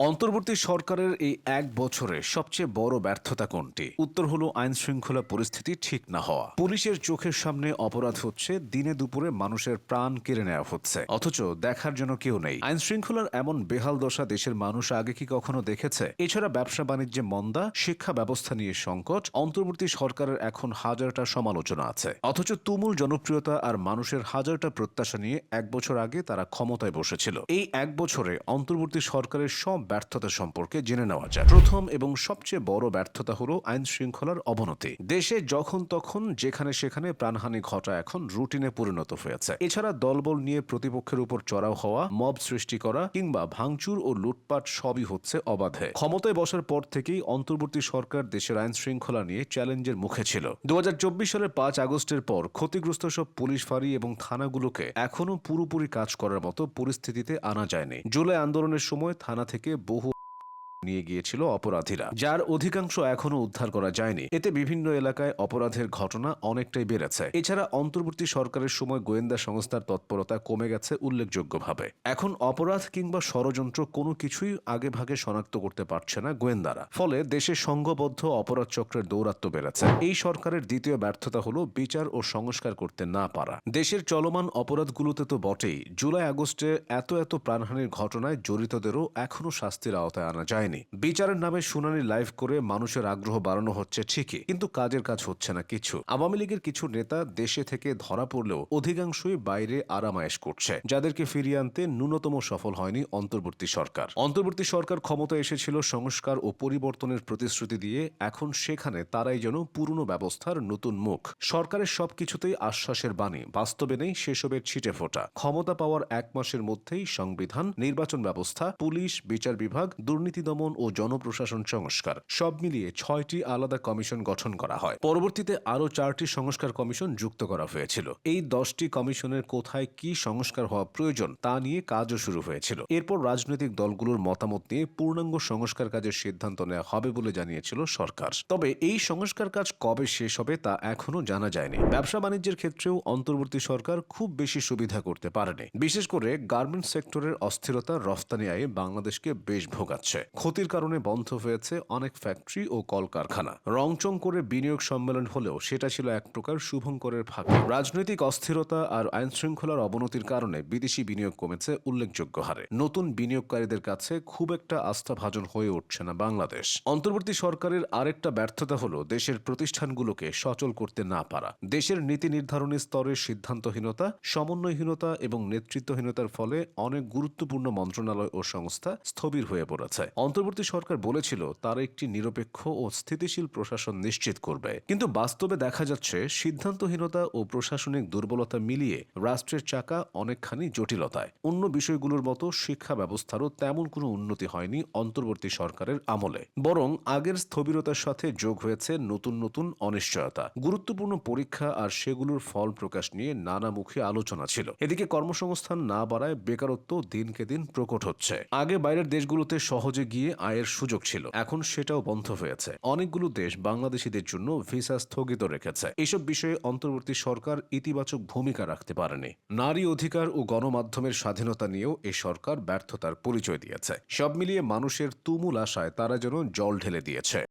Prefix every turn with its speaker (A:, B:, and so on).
A: অন্তর্বর্তী সরকারের এই এক বছরে সবচেয়ে বড় ব্যর্থতা কোনটি? উত্তর হলো আইন শৃঙ্খলা পরিস্থিতি ঠিক না হওয়া। পুলিশের চোখের সামনে অপরাধ হচ্ছে, দিনে দুপুরে মানুষের প্রাণ কেড়ে নেওয়া হচ্ছে। অথচ দেখার জন্য কেউ নেই। আইন শৃঙ্খলার এমন বেহাল দশা দেশের মানুষ আগে কি কখনো দেখেছে? এছাড়া ব্যবসা বাণিজ্যে মন্দা, শিক্ষা ব্যবস্থা নিয়ে সংকট, অন্তর্বর্তী সরকারের এখন হাজারটা সমালোচনা আছে। অথচ তুমুল জনপ্রিয়তা আর মানুষের হাজারটা প্রত্যাশা নিয়ে এক বছর আগে তারা ক্ষমতায় বসেছিল। এই এক বছরে অন্তর্বর্তী সরকারের সব ব্যর্থতা সম্পর্কে জেনে নেওয়া যায় প্রথম এবং সবচেয়ে বড় ব্যর্থতা হলো আইন শৃঙ্খলার অবনতি। দেশে যখন তখন, যেখানে সেখানে প্রাণহানি ঘটা এখন রুটিনে পরিণত হয়েছে। এছাড়া দলবল নিয়ে প্রতিপক্ষের উপর চড়াও হওয়া, মব সৃষ্টি করা কিংবা ভাঙচুর ও লুটপাট সবই হচ্ছে অবাধে। ক্ষমতায় বসার পর থেকেই অন্তর্বর্তী সরকার দেশের আইন শৃঙ্খলা নিয়ে চ্যালেঞ্জের মুখে ছিল। দু হাজার চব্বিশ সালের পাঁচ আগস্টের পর ক্ষতিগ্রস্ত সব পুলিশ ফাঁড়ি এবং থানাগুলোকে এখনও পুরোপুরি কাজ করার মতো পরিস্থিতিতে আনা যায়নি। জুলাই আন্দোলনের সময় থানা থেকে boohoo. নিয়ে গিয়েছিল অপরাধীরা, যার অধিকাংশ এখনও উদ্ধার করা যায়নি। এতে বিভিন্ন এলাকায় অপরাধের ঘটনা অনেকটাই বেড়েছে। এছাড়া অন্তর্বর্তী সরকারের সময় গোয়েন্দা সংস্থার তৎপরতা কমে গেছে উল্লেখযোগ্যভাবে। এখন অপরাধ কিংবা ষড়যন্ত্র কোনো কিছুই আগে ভাগে শনাক্ত করতে পারছে না গোয়েন্দারা। ফলে দেশে সংঘবদ্ধ অপরাধ চক্রের দৌরাত্ম্য বেড়েছে। এই সরকারের দ্বিতীয় ব্যর্থতা হলো বিচার ও সংস্কার করতে না পারা। দেশের চলমান অপরাধগুলোতে তো বটেই। জুলাই আগস্টে এত এত প্রাণহানির ঘটনায় জড়িতদেরও এখনও শাস্তির আওতায় আনা যায়নি। বিচারের নামে শুনানি লাইভ করে মানুষের আগ্রহ বাড়ানো হচ্ছে ঠিকই, কিন্তু কাজের কাজ হচ্ছে না কিছু। আওয়ামী লীগের কিছু নেতা দেশে থেকে ধরা পড়লেও অধিকাংশই বাইরে আরামায়েশ করছে। যাদেরকে ফিরিয়ে আনতে ন্যূনতম সফল হয়নি অন্তর্বর্তী সরকার। অন্তর্বর্তী সরকার ক্ষমতা এসেছিল সংস্কার ও পরিবর্তনের প্রতিশ্রুতি দিয়ে, এখন সেখানে তারাই যেন পুরনো ব্যবস্থার নতুন মুখ। সরকারের সবকিছুতেই আশ্বাসের বাণী, বাস্তবে নেই সেসবের ছিটে ফোটা। ক্ষমতা পাওয়ার এক মাসের মধ্যেই সংবিধান, নির্বাচন ব্যবস্থা, পুলিশ, বিচার বিভাগ, দুর্নীতি দমন ও জনপ্রশাসন সংস্কার। সব মিলিয়ে ছয়টি আলাদা কমিশন গঠন করা হয়। পরবর্তীতে আরও চারটি সংস্কার কমিশন যুক্ত করা হয়েছিল। এই দশটি কমিশনের কোথায় কি সংস্কার হওয়া প্রয়োজন তা নিয়ে কাজও শুরু হয়েছিল। এরপর রাজনৈতিক দলগুলোর মতামত নিয়ে পূর্ণাঙ্গ সংস্কার কাজের সিদ্ধান্ত নেওয়া হবে বলে জানিয়েছিল সরকার। তবে এই সংস্কার কাজ কবে শেষ হবে তা এখনও জানা যায়নি। ব্যবসা বাণিজ্যের ক্ষেত্রেও অন্তর্বর্তী সরকার খুব বেশি সুবিধা করতে পারেনি। বিশেষ করে গার্মেন্টস সেক্টরের অস্থিরতা রফতানি আয়ে বাংলাদেশকে বেশ ভোগাচ্ছে। ক্ষতির কারণে বন্ধ হয়েছে অনেক ফ্যাক্টরি ও কলকারখানা। রংচং করে বিনিয়োগ সম্মেলন হলেও সেটা ছিল এক প্রকার শুভঙ্করের ফাঁকি। রাজনৈতিক অস্থিরতা আর আইন শৃঙ্খলার অবনতির কারণে বিদেশি বিনিয়োগ কমেছে উল্লেখযোগ্য হারে। নতুন বিনিয়োগকারীদের কাছে খুব একটা আস্থাভাজন হয়ে উঠছে না বাংলাদেশ। অন্তর্বর্তী সরকারের আরেকটা ব্যর্থতা হলো দেশের প্রতিষ্ঠানগুলোকে সচল করতে না পারা। দেশের নীতি নির্ধারণী স্তরের সিদ্ধান্তহীনতা, সমন্বয়হীনতা এবং নেতৃত্বহীনতার ফলে অনেক গুরুত্বপূর্ণ মন্ত্রণালয় ও সংস্থা স্থবির হয়ে পড়েছে। অন্তর্বর্তী সরকার বলেছিল, তারা একটি নিরপেক্ষ ও স্থিতিশীল প্রশাসন নিশ্চিত করবে। কিন্তু বাস্তবে দেখা যাচ্ছে, সিদ্ধান্তহীনতা ও প্রশাসনিক দুর্বলতা মিলিয়ে রাষ্ট্রের চাকা অনেকখানি জটিলতায়। অন্য বিষয়গুলোর মতো শিক্ষা ব্যবস্থারও তেমন কোনো উন্নতি হয়নি অন্তর্বর্তী সরকারের আমলে। বরং আগের স্থবিরতার সাথে যোগ হয়েছে নতুন নতুন অনিশ্চয়তা। গুরুত্বপূর্ণ পরীক্ষা আর সেগুলোর ফল প্রকাশ নিয়ে নানামুখী আলোচনা ছিল। এদিকে কর্মসংস্থান না বাড়ায় বেকারত্ব দিনকে দিন প্রকট হচ্ছে। আগে বাইরের দেশগুলোতে সহজে গিয়ে আয়ের সুযোগ ছিল। এখন সেটাও বন্ধ হয়েছে। অনেকগুলো দেশ বাংলাদেশিদের জন্য ভিসা স্থগিত রেখেছে। এসব বিষয়ে অন্তর্বর্তী সরকার ইতিবাচক ভূমিকা রাখতে পারেনি। নারী অধিকার ও গণমাধ্যমের স্বাধীনতা নিয়েও এ সরকার ব্যর্থতার পরিচয় দিয়েছে। সব মিলিয়ে মানুষের তুমুল আশায় তারা যেন জল ঢেলে দিয়েছে।